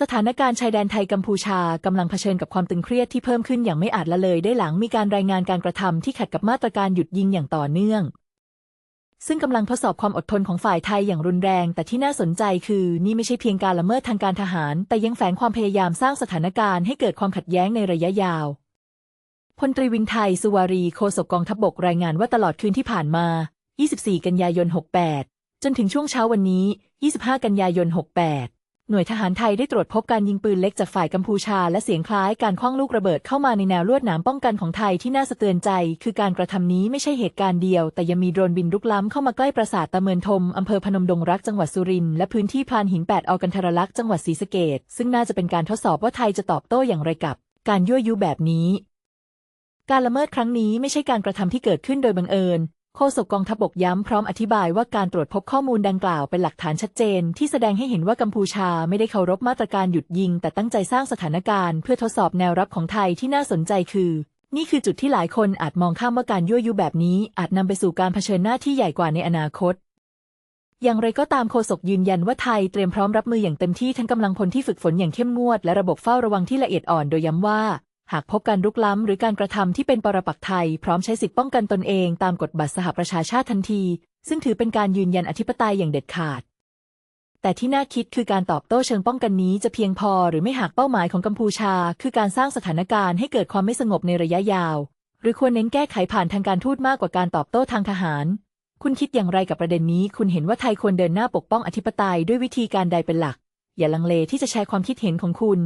สถานการณ์ชายแดนไทยกัมพูชากำลังเผชิญกับความตึงเครียดที่เพิ่มขึ้นอย่างไม่อาจละเลยได้หลังมีการรายงานการกระทำที่ขัดกับมาตรการหยุดยิงอย่างต่อเนื่อง ซึ่งกำลังทดสอบความอดทนของฝ่ายไทยอย่างรุนแรง แต่ที่น่าสนใจคือ นี่ไม่ใช่เพียงการละเมิดทางการทหาร แต่ยังแฝงความพยายามสร้างสถานการณ์ให้เกิดความขัดแย้งในระยะยาวพลตรีวินไทย สุวารีโฆษกกองทัพบกรายงานว่าตลอดคืนที่ผ่านมา 24 กันยายน 68 จนถึงช่วงเช้าวันนี้ 25 กันยายน 68 หน่วยทหารไทยได้ตรวจพบการยิงปืนเล็กจากฝ่ายกัมพูชา และเสียงคล้ายการคว้างลูกระเบิดเข้ามาในแนวลวดหนามป้องกันของไทยที่น่าสะเตือนใจ คือการกระทำนี้ไม่ใช่เหตุการณ์เดียว แต่ยังมีโดรนบินรุกล้ำเข้ามาใกล้ปราสาทตะเมินทมอำเภอพนมดงรักจังหวัดสุรินทร์และพื้นที่พลานหินแปดออกันทรลักษ์จังหวัดศรีสะเกดซึ่งน่าจะเป็นการทดสอบว่าไทยจะตอบโต้อย่างไรกับ การยั่วยุแบบนี้ การละเมิดครั้งนี้ไม่ใช่การกระทำที่เกิดขึ้นโดยบังเอิญ โฆษกกองทัพบกย้ำพร้อมอธิบายว่าการตรวจพบข้อมูลดังกล่าวเป็นหลักฐานชัดเจน ที่แสดงให้เห็นว่ากัมพูชาไม่ได้เคารพมาตรการหยุดยิง แต่ตั้งใจสร้างสถานการณ์เพื่อทดสอบแนวรับของไทยที่น่าสนใจคือ นี่คือจุดที่หลายคนอาจมองข้ามว่าการยั่วยุแบบนี้ อาจนำไปสู่การเผชิญหน้าที่ใหญ่กว่าในอนาคต อย่างไรก็ตามโฆษกยืนยันว่าไทยเตรียมพร้อมรับมืออย่างเต็มที่ทั้งกำลังพลที่ฝึกฝนอย่างเข้มงวดและระบบเฝ้าระวังที่ละเอียดอ่อนโดยย้ำว่า หากพบการรุกล้ำหรือการกระทำที่เป็นปรปักษ์ไทย พร้อมใช้สิทธิป้องกันตนเองตามกฎบัตรสหประชาชาติทันที ซึ่งถือเป็นการยืนยันอธิปไตยอย่างเด็ดขาด แต่ที่น่าคิดคือการตอบโต้เชิงป้องกันนี้จะเพียงพอหรือไม่หากเป้าหมายของกัมพูชา คือการสร้างสถานการณ์ให้เกิดความไม่สงบในระยะยาว หรือควรเน้นแก้ไขผ่านทางการทูตมากกว่าการตอบโต้ทางทหาร คุณคิดอย่างไรกับประเด็นนี้ คุณเห็นว่าไทยควรเดินหน้าปกป้องอธิปไตยด้วยวิธีการใดเป็นหลัก อย่าลังเลที่จะแชร์ความคิดเห็นของคุณ